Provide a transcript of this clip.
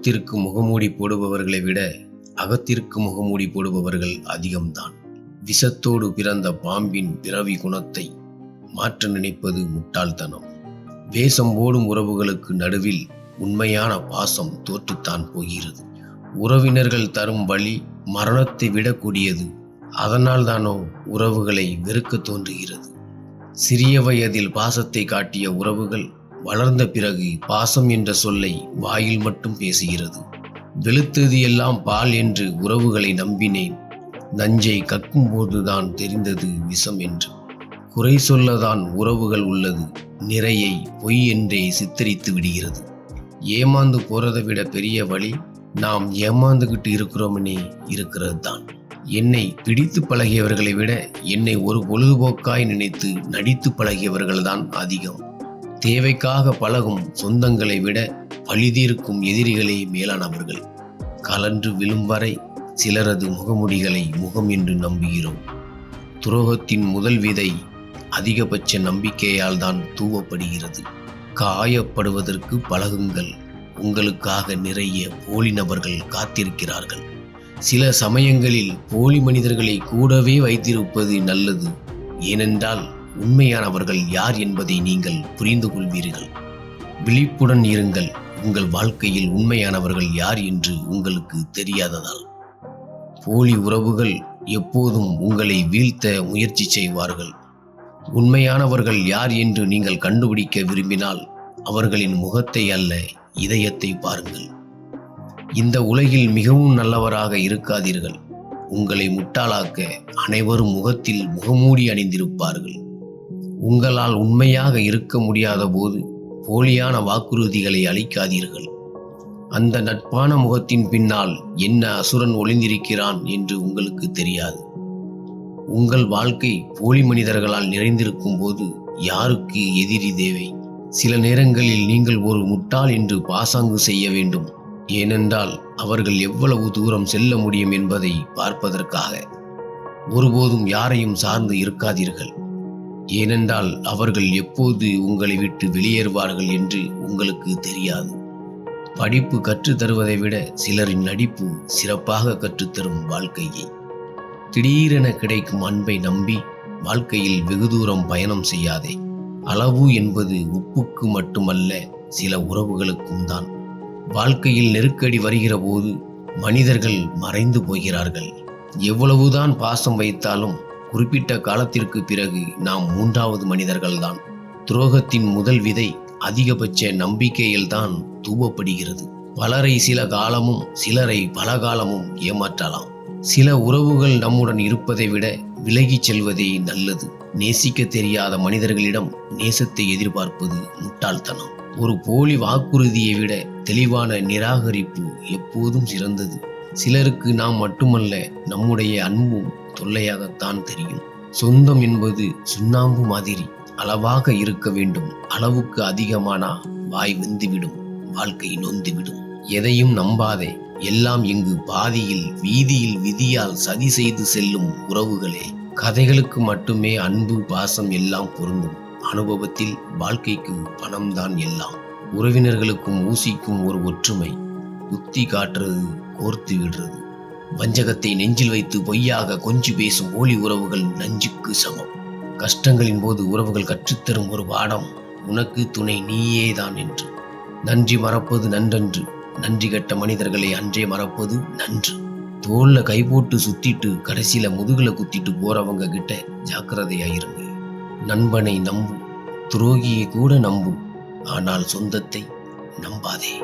புறத்திற்கு முகமூடி போடுபவர்களை விட அகத்திற்கு முகமூடி போடுபவர்கள் அதிகம்தான். விஷத்தோடு பிறந்த பாம்பின் பிறவி குணத்தை மாற்ற நினைப்பது முட்டாள்தனம். வேஷம் போடும் உறவுகளுக்கு நடுவில் உண்மையான பாசம் தோற்றுத்தான் போகிறது. உறவினர்கள் தரும் வழி மரணத்தை விடக்கூடியது. அதனால் தானோ உறவுகளை வெறுக்க தோன்றுகிறது. சிறிய வயதில் பாசத்தை காட்டிய உறவுகள் வளர்ந்த பிறகு பாசம் என்ற சொல்லை வாயில் மட்டும் பேசுகிறது. வெளுத்தது எல்லாம் பால் என்று உறவுகளை நம்பினேன். நஞ்சை கக்கும் போதுதான் தெரிந்தது விஷம் என்று. குறை சொல்லதான் உறவுகள் உள்ளது. நிறையை பொய் என்றே சித்தரித்து விடுகிறது. ஏமாந்து போறதை விட பெரிய வழி நாம் ஏமாந்துகிட்டு இருக்கிறோம்னே இருக்கிறது தான் என்னை பிடித்து பழகியவர்களை விட என்னை ஒரு பொழுதுபோக்காய் நினைத்து நடித்து பழகியவர்கள்தான் அதிகம். தேவைக்காக பழகும் சொந்தங்களை விட பழிதீர்க்கும் எதிரிகளே மேலானவர்கள். கலன்று விழும் வரை சிலரது முகமுடிகளை முகம் என்று நம்புகிறோம். துரோகத்தின் முதல் விதை அதிகபட்ச நம்பிக்கையால் தான் தூவப்படுகிறது. காயப்படுவதற்கு பழகுங்கள். உங்களுக்காக நிறைய போலி நபர்கள் காத்திருக்கிறார்கள். சில சமயங்களில் போலி மனிதர்களை கூடவே வைத்திருப்பது நல்லது. ஏனென்றால் உண்மையானவர்கள் யார் என்பதை நீங்கள் புரிந்து கொள்வீர்கள். விழிப்புடன் இருங்கள். உங்கள் வாழ்க்கையில் உண்மையானவர்கள் யார் என்று உங்களுக்கு தெரியாததால். போலி உறவுகள் எப்போதும் உங்களை வீழ்த்த முயற்சி செய்வார்கள். உண்மையானவர்கள் யார் என்று நீங்கள் கண்டுபிடிக்க விரும்பினால் அவர்களின் முகத்தை அல்ல இதயத்தை பாருங்கள். இந்த உலகில் மிகவும் நல்லவராக இருக்காதீர்கள். உங்களை முட்டாளாக்க அனைவரும் முகத்தில் முகமூடி அணிந்திருப்பார்கள். உங்களால் உண்மையாக இருக்க முடியாத போது போலியான வாக்குறுதிகளை அளிக்காதீர்கள். அந்த நட்பான முகத்தின் பின்னால் என்ன அசுரன் ஒளிந்திருக்கிறான் என்று உங்களுக்கு தெரியாது. உங்கள் வாழ்க்கை போலி மனிதர்களால் நிறைந்திருக்கும் போது யாருக்கு எதிரி தேவை? சில நேரங்களில் நீங்கள் ஒரு முட்டாள் என்று பாசாங்கு செய்ய வேண்டும். ஏனென்றால் அவர்கள் எவ்வளவு தூரம் செல்ல முடியும் என்பதை பார்ப்பதற்காக. ஒருபோதும் யாரையும் சார்ந்து இருக்காதீர்கள். ஏனென்றால் அவர்கள் எப்போது உங்களை விட்டு வெளியேறுவார்கள் என்று உங்களுக்கு தெரியாது. படிப்பு கற்றுத் தருவதை விட சிலரின் நடிப்பு சிறப்பாக கற்றுத்தரும் வாழ்க்கையை. திடீரென கிடைக்கும் அன்பை நம்பி வாழ்க்கையில் வெகு தூரம் பயணம் செய்யாதே. அளவு என்பது உப்புக்கு மட்டுமல்ல சில உறவுகளுக்கும் தான். வாழ்க்கையில் நெருக்கடி வருகிற போது மனிதர்கள் மறைந்து போகிறார்கள். எவ்வளவுதான் பாசம் வைத்தாலும் குறிப்பிட்ட காலத்திற்கு பிறகு நாம் மூன்றாவது மனிதர்கள்தான். துரோகத்தின் முதல் விதை அதிகபட்ச நம்பிக்கையில்தான் தூவப்படுகிறது. பலரை சில காலமும் சிலரை பல காலமும் ஏமாற்றலாம். சில உறவுகள் நம்முடன் இருப்பதை விட விலகிச் செல்வதே நல்லது. நேசிக்க தெரியாத மனிதர்களிடம் நேசத்தை எதிர்பார்ப்பது முட்டாள்தனம். ஒரு போலி வாக்குறுதியை விட தெளிவான நிராகரிப்பு எப்போதும் சிறந்தது. சிலருக்கு நாம் மட்டுமல்ல நம்முடைய அன்பும் தொல்லையாகத்தான் தெரியும். சொந்தம் என்பது சுண்ணாம்பு மாதிரி அளவாக இருக்க வேண்டும். அளவுக்கு அதிகமானா வாய் வெந்துவிடும் வாழ்க்கை நொந்துவிடும். எதையும் நம்பாதே எல்லாம் இங்கு பாதியில் வீதியில் விதியால் சதி செய்து செல்லும் உறவுகளே. கதைகளுக்கு மட்டுமே அன்பு பாசம் எல்லாம் பொருந்தும். அனுபவத்தில் வாழ்க்கைக்கு பணம்தான் எல்லாம். உறவினர்களுக்கும் ஊசிக்கும் ஒரு ஒற்றுமை. புத்தி காட்டுறது கோர்த்து விடுறது. வஞ்சகத்தை நெஞ்சில் வைத்து பொய்யாக கொஞ்சி பேசும் போலி உறவுகள் நஞ்சுக்கு சமம். கஷ்டங்களின் போது உறவுகள் கற்றுத்தரும் ஒரு பாடம் உனக்கு துணை நீயேதான் என்று. நன்றி மறப்பது நன்றன்று. நன்றி கெட்ட மனிதர்களை அன்றே மறப்பது நன்று. தோல்ல கை போட்டு சுத்திட்டு கடைசியில முதுகுல குத்திட்டு போறவங்க கிட்ட ஜாக்கிரதையா இருங்க. நண்பனை நம்பு. துரோகியை கூட நம்பு. ஆனால் சொந்தத்தை நம்பாதே.